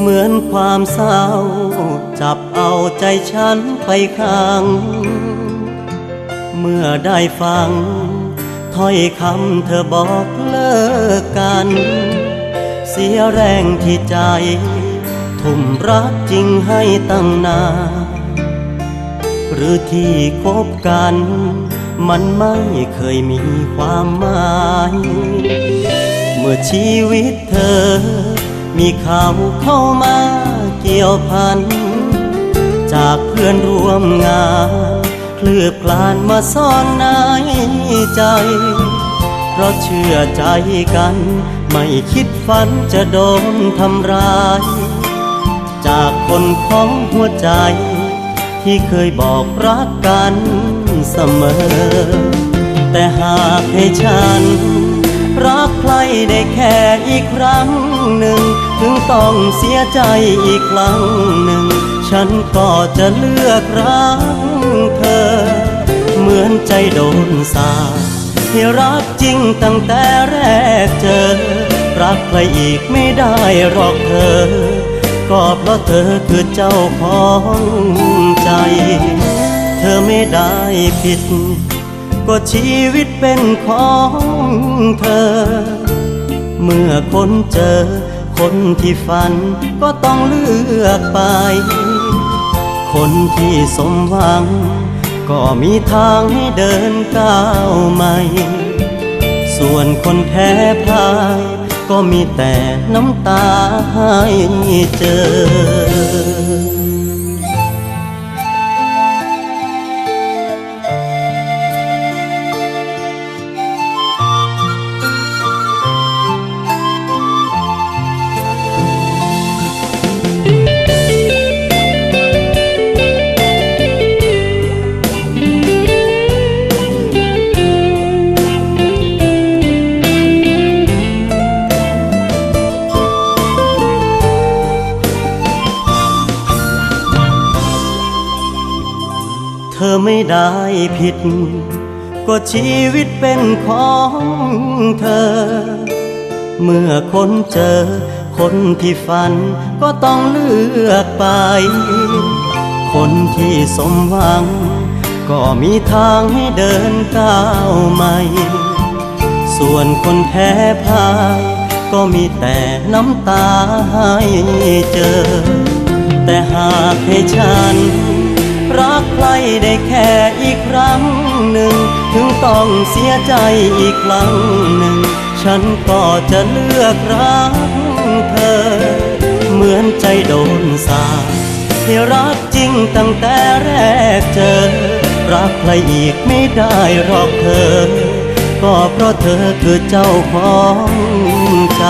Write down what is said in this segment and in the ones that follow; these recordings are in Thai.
เหมือนความเศร้า จับเอาใจฉันไปขังเมื่อได้ฟัง ถ้อยคำเธอบอกเลิกกัน เสียแรงที่ใจ ทุ่มรักจริงให้ตั้งนานหรือที่คบกัน มันไม่เคยมีความหมาย เมื่อชีวิตเธอ มีข่าวเข้ามาเกี่ยวพัน จากเพื่อนร่วมงานเคลือบคลานมาซ่อนในใจ เพราะเชื่อใจกัน ไม่คิดฝันจะโดนทำร้าย จากคนของหัวใจ ที่เคยบอกรักกันเสมอ แต่หากให้ฉัน รักใครได้แค่อีกครั้งหนึ่ง ถึงต้องเสียใจอีกครั้งหนึ่ง ฉันก็จะเลือกรักเธอ เหมือนใจโดนสาให้รักจริงตั้งแต่แรกเจอ รักใครอีกไม่ได้หรอกเธอ ก็เพราะเธอคือเจ้าของใจ เธอไม่ได้ผิด ก็ชีวิตเป็นของเธอ เมื่อคนเจอ คนที่ฝันก็ต้องเลือกไป คนที่สมหวัง ก็มีทางให้เดินก้าวใหม่ ส่วนคนแพ้พ่าย ก็มีแต่น้ำตาให้เจอ อไม่ได้ผิด ก็ชีวิตเป็นของเธอ เมื่อคนเจอ คนที่ฝันก็ต้องเลือกไป คนที่สมหวัง ก็มีทางให้เดินก้าวใหม่ ส่วนคนแพ้พ่ายก็มีแต่น้ำตาให้เจอ แต่หากให้ฉัน รักใครได้แค่อีกครั้งหนึ่ง ถึงต้องเสียใจอีกครั้งหนึ่ง ฉันก็จะเลือกรักเธอ เหมือนใจโดนสาให้รักจริงตั้งแต่แรกเจอ รักใครอีกไม่ได้หรอกเธอ ก็เพราะเธอคือเจ้าของใจ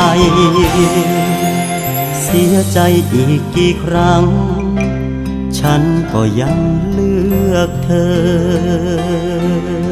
เสียใจอีกกี่ครั้ง ฉันก็ยังเลือกเธอ